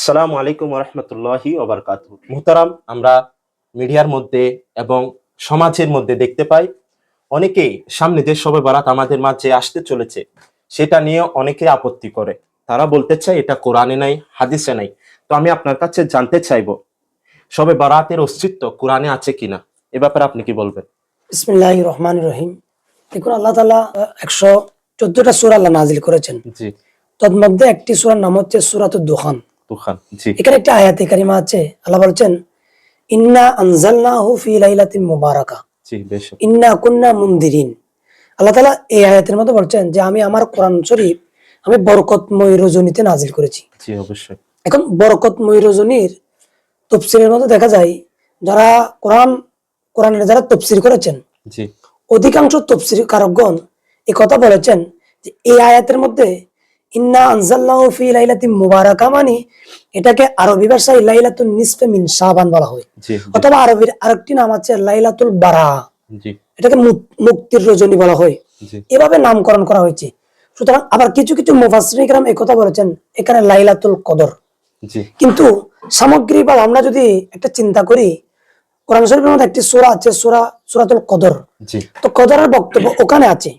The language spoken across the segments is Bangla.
আসসালামু আলাইকুম রহমতুল্লাহি ওবরকাত মুহতারাম আমরা মিডিয়ার মধ্যে এবং সমাজের মধ্যে দেখতে পাই অনেকেই সামনে যে সবে বারাত আমাদের মাঝে আসতে চলেছে সেটা নিয়ে অনেকে আপত্তি করে। তারা বলতে চায় এটা কোরআনে নাই হাদিসে নাই। তো আমি আপনার কাছে জানতে চাইব সবে বারাতের অস্তিত্ব কোরআনে আছে কিনা? এ ব্যাপারে আপনি কি বলবেন? বিসমিল্লাহ রহমান রহিম। দেখুন আল্লাহ তালা একশো চোদ্দটা সুরা আল্লাহ নাজিল করেছেন। জি। তন্মধ্যে একটি সুরার নাম হচ্ছে সুরাত দোহান তুখান জি। এখানে একটি আয়াতে কারিমা আছে আল্লাহ বলছেন ইন্না আনজালনাহু ফি লাইলাতিন মুবারাকা। জি বেশ। ইন্না কুন্না মুনদিরিন। আল্লাহ তালা এই আয়াতের মধ্যে বলছেন যে আমি আমার কোরআন শরীফ আমি বরকতময় রজনীতে নাজিল করেছি। জি অবশ্যই। এখন বরকতময় রজনীর তফসিরের মধ্যে দেখা যায় যারা কোরআন কোরআনের যারা তফসির করেছেন জি। অধিকাংশ তফসির কারকগণ এই কথা বলেছেন যে এই আয়াতের মধ্যে ইন্না আনজাল্লাহু ফি লাইলাতিন মুবারাকা মানে এটাকে আরবি ভাষায় লাইলাতুন নিসফে মিন শাবান বলা হয়। অথবা আরবির আরেকটি নাম আছে লাইলাতুল বারা। এটাকে মুক্তির রজনী বলা হয়। এভাবে নামকরণ করা হয়েছে। সুতরাং আবার কিছু কিছু মুফাসসিরিন এই কথা বলেছেন এখানে লাইলাতুল কদর। কিন্তু সামগ্রিক বা আমরা যদি একটা চিন্তা করি কোরআন শরীফের মধ্যে একটি সূরা আছে সূরা সূরাতুল কদর। তো কদরের বক্তব্য ওখানে আছে।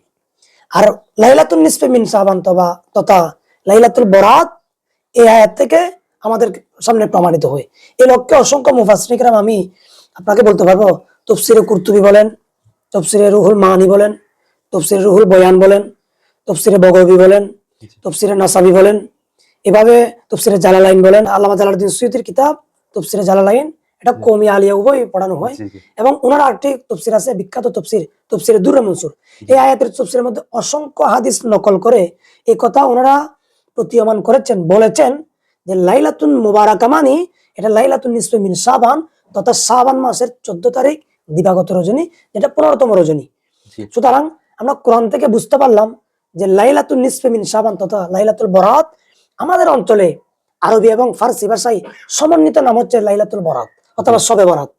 আর লাইলাতুল নিসফে মিন সাবান তবা, তথা লাইলাতুল বরাত, এই আয়াত থেকে আমাদের সামনে প্রমাণিত হয়। এই লক্ষ্যে অসংখ্য মুফাসরিকরাম আমি আপনাকে বলতে পারব, তফসিরে কুর্তুবি বলেন, তফসিরে রুহুল মাহানি বলেন, তফসিরে রুহুল বয়ান বলেন, তফসিরে বগবি বলেন, তফসিরে নাসাবি বলেন, এভাবে তফসিরে জালালাইন বলেন, আল্লামা জালালউদ্দিন সুয়ুতির কিতাব, তফসিরে জালালাইন এটা কমি আলিয়া উভয় পড়ানো হয়। এবং ওনার আরেকটি তফসির আছে বিখ্যাত তফসির তফসিরে দুর্রে মনসুর এই আয়াতের তফসিরের মধ্যে অসংখ্য হাদিস নকল করে এই কথা ওনারা প্রতীয়মান করেছেন বলেছেন যে লাইলাতুন মুবারাকা মানি এটা লাইলাতুন নিসফে মিন শাবান তথা শাবান মাসের চোদ্দ তারিখ দিবাগত রজনী যেটা পনেরোতম রজনী। সুতরাং আমরা কোরআন থেকে বুঝতে পারলাম যে লাইলাতুল নিসফে মিন শাবান তথা লাইলাতুল বরাত আমাদের অঞ্চলে আরবি এবং ফার্সি ভাষায় সমন্বিত নাম হচ্ছে লাইলাতুল বরাত। অথবা সবে বরাত।